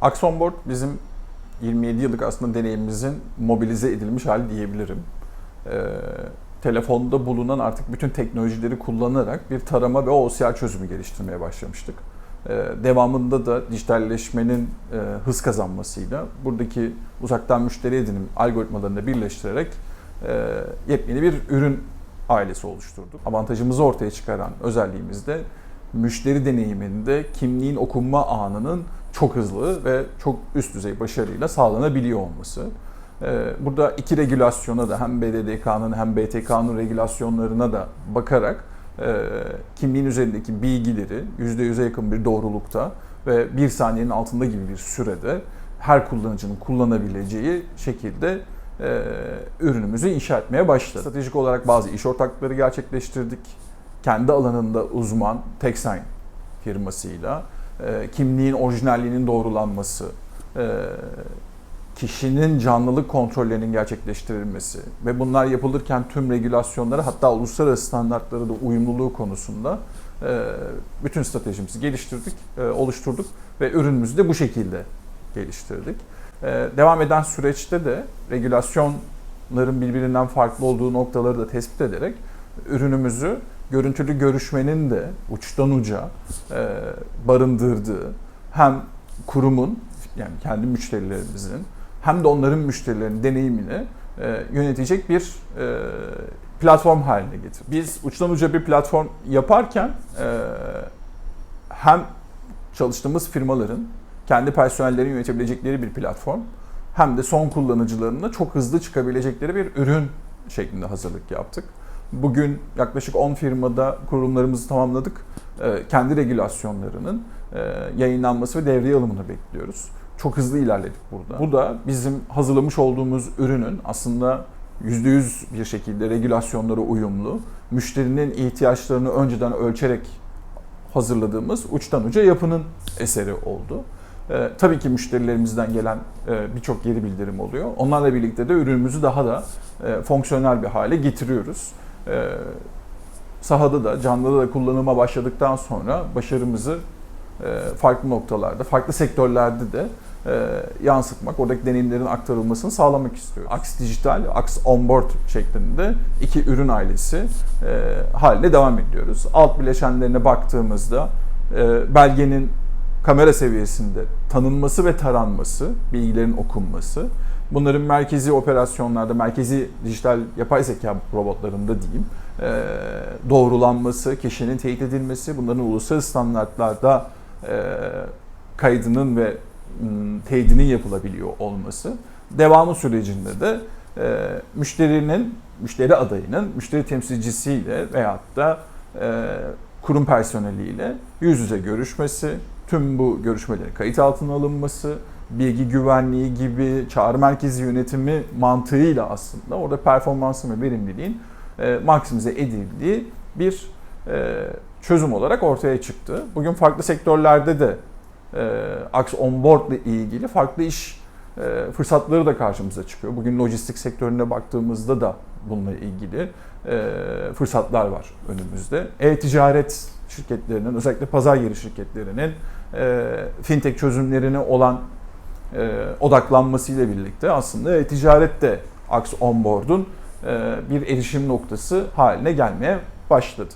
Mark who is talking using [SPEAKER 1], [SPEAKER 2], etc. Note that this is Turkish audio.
[SPEAKER 1] Axon Board bizim 27 yıllık aslında deneyimimizin mobilize edilmiş hali diyebilirim. Ee, telefonda bulunan artık bütün teknolojileri kullanarak bir tarama ve OCR çözümü geliştirmeye başlamıştık. Ee, devamında da dijitalleşmenin e, hız kazanmasıyla buradaki uzaktan müşteri edinim algoritmalarını birleştirerek e, yepyeni bir ürün ailesi oluşturduk. Avantajımızı ortaya çıkaran özelliğimiz de müşteri deneyiminde kimliğin okunma anının çok hızlı ve çok üst düzey başarıyla sağlanabiliyor olması. Ee, Burada iki regülasyona da hem BDDK'nın hem BTK'nın regülasyonlarına da bakarak e, kimliğin üzerindeki bilgileri %100'e yakın bir doğrulukta ve bir saniyenin altında gibi bir sürede her kullanıcının kullanabileceği şekilde e, ürünümüzü inşa etmeye başladık. Stratejik olarak bazı iş ortaklıkları gerçekleştirdik. Kendi alanında uzman TechSign firmasıyla e, kimliğin orijinalliğinin doğrulanması, e, kişinin canlılık kontrollerinin gerçekleştirilmesi ve bunlar yapılırken tüm regülasyonlara hatta uluslararası standartlara da uyumluluğu konusunda e, bütün stratejimizi geliştirdik, oluşturduk ve ürünümüzü de bu şekilde geliştirdik. Devam eden süreçte de regülasyonların birbirinden farklı olduğu noktaları da tespit ederek ürünümüzü görüntülü görüşmenin de uçtan uca e, barındırdığı hem kurumun yani kendi müşterilerimizin hem de onların müşterilerinin deneyimini e, yönetecek bir e, platform haline getirdik. Biz uçtan uca bir platform yaparken e, hem çalıştığımız firmaların kendi personellerini yönetebilecekleri bir platform hem de son kullanıcılarına çok hızlı çıkabilecekleri bir ürün şeklinde hazırlık yaptık. Bugün yaklaşık 10 firmada kurulumlarımızı tamamladık. Ee, Kendi regülasyonlarının e, yayınlanması ve devreye alımını bekliyoruz. Çok hızlı ilerledik burada. Bu da bizim hazırlamış olduğumuz ürünün aslında %100 bir şekilde regülasyonlara uyumlu, müşterinin ihtiyaçlarını önceden ölçerek hazırladığımız uçtan uca yapının eseri oldu. Ee, tabii ki müşterilerimizden gelen e, birçok geri bildirim oluyor. Onlarla birlikte de ürünümüzü daha da e, fonksiyonel bir hale getiriyoruz. Ee, sahada da, canlıda da kullanıma başladıktan sonra başarımızı e, farklı noktalarda, farklı sektörlerde de e, yansıtmak, oradaki deneyimlerin aktarılmasını sağlamak istiyoruz. Aks Dijital, Aks Onboard şeklinde iki ürün ailesi e, haline devam ediyoruz. Alt bileşenlerine baktığımızda belgenin kamera seviyesinde tanınması ve taranması, bilgilerin okunması, bunların merkezi operasyonlarda, merkezi dijital yapay zeka robotlarında diyeyim, e, doğrulanması, kişinin teyit edilmesi, bunların uluslararası standartlarda e, kaydının ve m, teyidinin yapılabiliyor olması, devamı sürecinde de e, müşterinin, müşteri adayının müşteri temsilcisiyle veyahut da kurum personeliyle yüz yüze görüşmesi, tüm bu görüşmelerin kayıt altına alınması, bilgi güvenliği gibi çağrı merkezi yönetimi mantığıyla aslında orada performansın ve verimliliğin e, maksimize edildiği bir e, çözüm olarak ortaya çıktı. Bugün farklı sektörlerde de e, Axe Onboard ile ilgili farklı iş e, fırsatları da karşımıza çıkıyor. Bugün lojistik sektörüne baktığımızda da bununla ilgili e, fırsatlar var önümüzde. E-ticaret şirketlerinin, özellikle pazar yeri şirketlerinin e, fintech çözümlerine olan e, odaklanmasıyla birlikte aslında e-ticaret de Axe Onboard'un e, bir erişim noktası haline gelmeye başladı.